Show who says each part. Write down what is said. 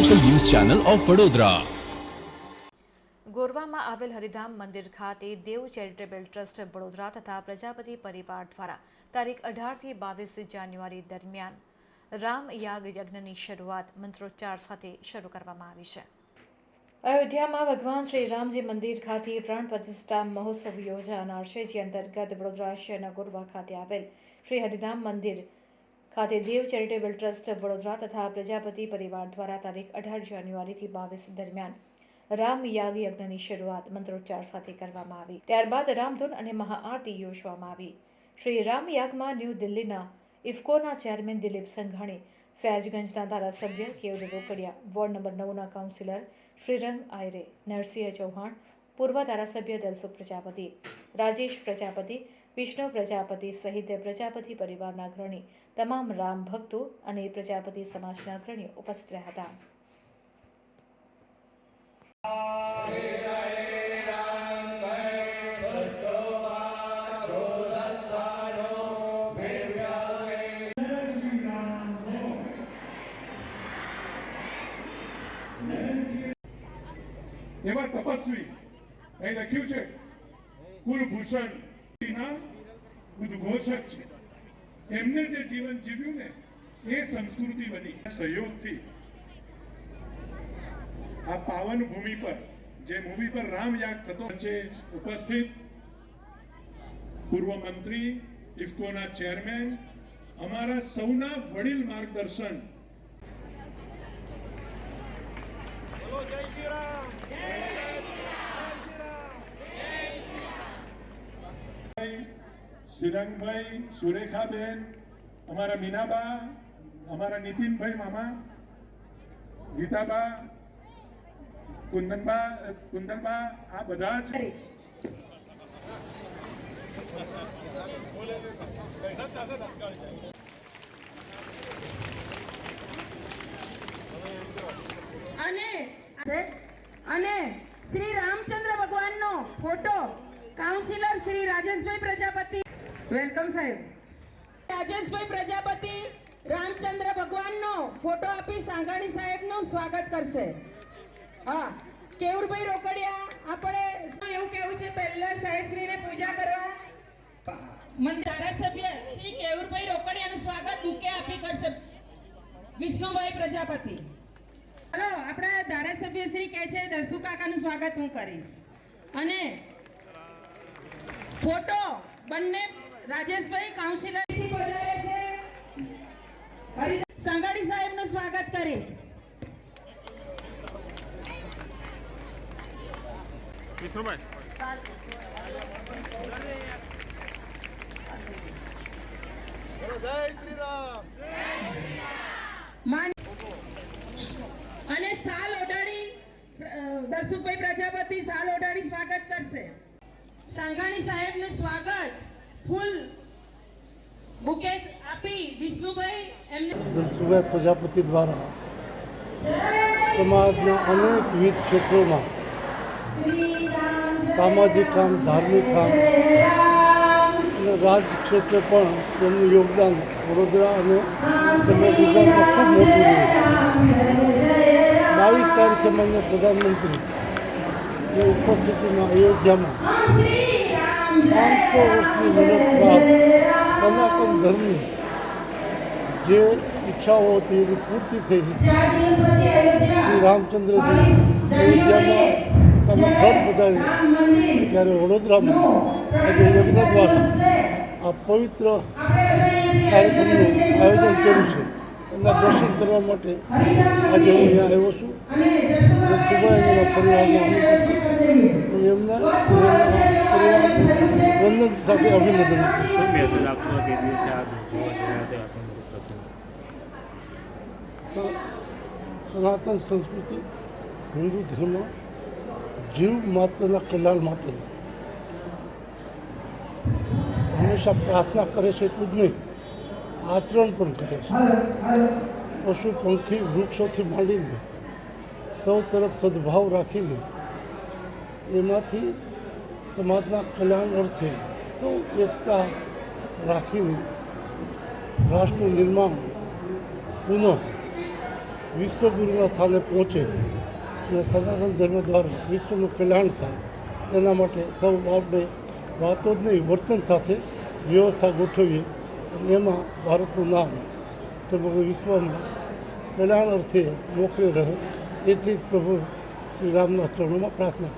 Speaker 1: Channel of Vadodara
Speaker 2: ગોરવામાં આવેલ હરિધામ મંદિર ખાતે દેવ ચેરિટેબલ ટ્રસ્ટ વડોદરા તથા પ્રજાપતિ પરિવાર દ્વારા તારીખ અઢારથી બાવીસ જાન્યુઆરી દરમિયાન રામ યાગ યજ્ઞની શરૂઆત મંત્રોચ્ચાર સાથે શરૂ કરવામાં આવી છે. અયોધ્યામાં ભગવાન શ્રી રામજી મંદિર ખાતે પ્રાણ પ્રતિષ્ઠા મહોત્સવ યોજાનાર છે, જે અંતર્ગત વડોદરા શહેરના ગોરવા ખાતે આવેલ શ્રી હરિધામ મંદિર ખાતે દેવ ચેરિટેબલ ટ્રસ્ટ વડોદરા તથા પ્રજાપતિ પરિવાર દ્વારા તારીખ અઢાર જાન્યુઆરીથી બાવીસ દરમિયાન રામ યાગ યજ્ઞની શરૂઆત મંત્રોચ્ચાર સાથે કરવામાં આવી. ત્યારબાદ રામધૂન અને મહાઆરતી યોજવામાં આવી. શ્રી રામ યાગમાં ન્યૂ દિલ્હીના ઇફકોના ચેરમેન દિલીપ સંઘાણી, સયાજગંજના ધારાસભ્ય કેવલ રોકડિયા, વોર્ડ નંબર નવના કાઉન્સિલર શ્રીરંગ આયરે, નરસિંહ ચૌહાણ, પૂર્વ ધારાસભ્ય દલસુખ પ્રજાપતિ, રાજેશ પ્રજાપતિ વિષ્ણુ પ્રજાપતિ સહિત પ્રજાપતિ પરિવારના અગ્રણી, તમામ રામ ભક્તો અને પ્રજાપતિ સમાજના અગ્રણીઓ ઉપસ્થિત રહ્યા હતા.
Speaker 3: એમાં તપસ્વી અહીં લખ્યું છે, કુલભૂષણ. ઉદ્ઘોષક છે. એમને જે જીવન જીવ્યું ને, એ સંસ્કૃતિ બની. સહયોગથી આ પાવન ભૂમિ પર, જે ભૂમિ પર રામયાગ થતો છે, ઉપસ્થિત પૂર્વ મંત્રી, ઇફકોના ચેરમેન, અમારા સૌના વડીલ માર્ગદર્શન. શ્રીરંગભાઈ સુરેખાબેન, અમારા મીનાબા, અમારા નીતિનભાઈ મામા, ગીતાબા, કુંદનબા કુંદનબા, આ બધા જ
Speaker 4: અને અને શ્રી રામચંદ્ર ભગવાનનો photo councillor Shri Rajeshbhai welcome સાહેબ. રાજેશભાઈ પ્રજાપતિ રામચંદ્ર ભગવાનનો ફોટો આપી સાંગાણી સાહેબનું સ્વાગત કરશે. હા કેવુરભાઈ રોકડિયા આપણે એવું કેવું છે પહેલા સાહેબશ્રીને પૂજા કરવા? મન ધારાસભ્ય શ્રી કેવુરભાઈ રોકડિયાનું સ્વાગત બુકે આપી કરશે. વિષ્ણુભાઈ પ્રજાપતિ. હલો આપણા ધારાસભ્ય શ્રી કહે છે દર્શુ કાકાનું સ્વાગત હું કરીશ. અને ફોટો બંને રાજેશભાઈ કાઉન્સિલર સંઘાણી સાહેબનું સ્વાગત કરીશ. અને સાલ ઓઢાડી દર્શુભાઈ પ્રજાપતિ સાલ ઓઢાડી સ્વાગત કરશે. સાંઘાણી સાહેબનું સ્વાગત. ફૂલ બુકે આપી વિષ્ણુભાઈ એમને
Speaker 5: સુભાઈ પ્રજાપતિ દ્વારા સમાજના અનેક વિવિધ ક્ષેત્રોમાં સામાજિક કામ, ધાર્મિક કામ અને રાજ ક્ષેત્રે પણ તેમનું યોગદાન વડોદરા અને સમગ્ર ગુજરાતમાં ખૂબ મોટું રહ્યું બાવીસ તારીખે માન્ય પ્રધાનમંત્રી ઉપસ્થિતિમાં અયોધ્યામાં પાંચસો વર્ષની મહેનત બાદ સનાતન ધર્મની જે ઈચ્છાઓ હતી એની પૂર્તિ થઈ શ્રી રામચંદ્રજી અયોધ્યામાં તમે ઘર પધારી ત્યારે વડોદરામાં આજે યજ્ઞ દ્વારા આ પવિત્ર કાર્યક્રમનું આયોજન કર્યું છે એના દર્શન કરવા માટે આજે હું અહીંયા આવ્યો છું ખૂબ એમના પરિવારનો અનુભવ અને એમના પરિવાર સાથે અભિનંદન સનાતન સંસ્કૃતિ હિન્દુ ધર્મ જીવ માત્રના કલ્યાણ માટે હંમેશા પ્રાર્થના કરે છે એટલું જ નહીં, આચરણ પણ કરે છે। પશુ, પંખી, વૃક્ષોથી માંડીને સૌ તરફ સદભાવ રાખીને એમાંથી સમાજના કલ્યાણ અર્થે સૌ એકતા રાખીને રાષ્ટ્રનું નિર્માણ પુનઃ વિશ્વગુરુના સ્થાને પહોંચે અને સનાતન ધર્મ દ્વારા વિશ્વનું કલ્યાણ થાય. એના માટે સૌ આપણે વાતો જ નહીં, વર્તન સાથે વ્યવસ્થા ગોઠવીએ અને એમાં ભારતનું નામ સમગ્ર વિશ્વમાં કલ્યાણ અર્થે મોખરે રહે. એટલી જ પ્રભુ શ્રી રામના ચરણોમાં પ્રાર્થના